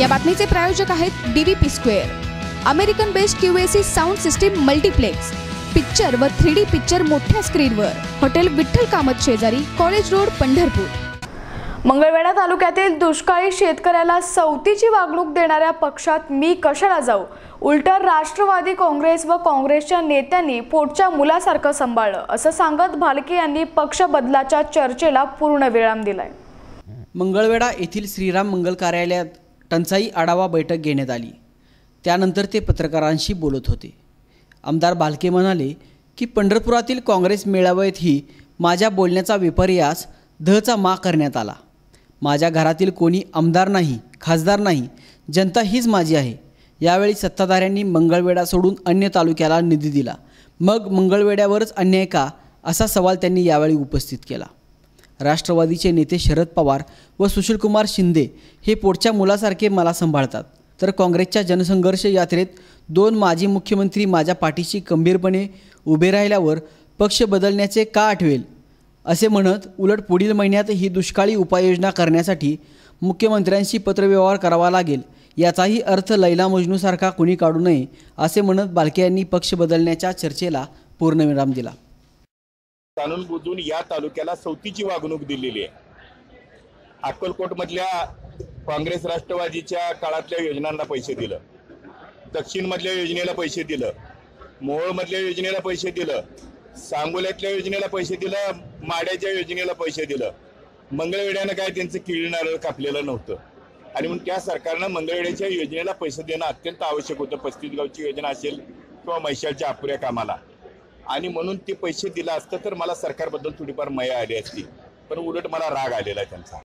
या बातमीचे प्रायोजक आहेत DVP square American based QAC sound system multiplex picture व थ्री डी पिक्चर मोठ्या स्क्रीनवर हॉटेल विठ्ठल कामत शेजारी कॉलेज रोड पंढरपूर. मंगळवेढा तालुक्यातील दुष्काळी शेतकऱ्याला सवतीची वागणूक देणाऱ्या पक्षात मी कशाला जाऊ? उलट राष्ट्रवादी काँग्रेस व काँग्रेसच्या नेत्यांनी पोटच्या मुलासारखं सांभाळलं असं सांगत भालके यांनी पक्ष बदलाच्या चर्चेला पूर्ण विराम दिलाय. मंगळवेढा येथील श्रीराम मंगल कार्यालयात टंचाई आढावा बैठक घेण्यात आली. त्यानंतर ते पत्रकारांशी बोलत होते. आमदार बालके म्हणाले की पंढरपुरातील काँग्रेस मेळाव्यातही माझ्या बोलण्याचा विपर्यास धचा मा करण्यात आला. माझ्या घरातील कोणी आमदार नाही खासदार नाही जनता हीच माझी आहे. यावेळी सत्ताधाऱ्यांनी मंगळवेढा सोडून अन्य तालुक्याला निधी दिला. मग मंगळवेड्यावरच अन्याय का? असा सवाल त्यांनी यावेळी उपस्थित केला. राष्ट्रवादीचे नेते शरद पवार व सुशीलकुमार शिंदे हे पोटच्या मुलासारखे मला सांभाळतात. तर काँग्रेसच्या जनसंघर्ष यात्रेत दोन माजी मुख्यमंत्री माझ्या पाठीशी गंभीरपणे उभे राहिल्यावर पक्ष बदलण्याचे का आठवेल? असे म्हणत उलट पुढील महिन्यात ही दुष्काळी उपाययोजना करण्यासाठी मुख्यमंत्र्यांशी पत्रव्यवहार करावा लागेल. याचाही अर्थ लैला मजनूसारखा कुणी काढू नये असे म्हणत बालके यांनी पक्ष बदलण्याच्या चर्चेला पूर्णविराम दिला. जाणून बुजून या तालुक्याला सवतीची वागणूक दिलेली आहे. अक्कलकोटमधल्या काँग्रेस राष्ट्रवादीच्या काळातल्या योजनांना पैसे दिलं. दक्षिणमधल्या योजनेला पैसे दिलं. मोहोळमधल्या योजनेला पैसे दिलं. सांगोल्यातल्या योजनेला पैसे दिलं. माड्याच्या योजनेला पैसे दिलं. मंगळवेड्यानं काय त्यांचं किळणारं कापलेलं नव्हतं. आणि म्हणून त्या सरकारनं मंगळवेड्याच्या योजनेला पैसे देणं अत्यंत आवश्यक होतं. पस्तीस गावची योजना असेल किंवा मैशालच्या अपुऱ्या कामाला. आणि म्हणून ते पैसे दिलं असतं तर मला सरकारबद्दल थोडीफार मया आली असती. पण उलट मला राग आलेला आहे त्यांचा.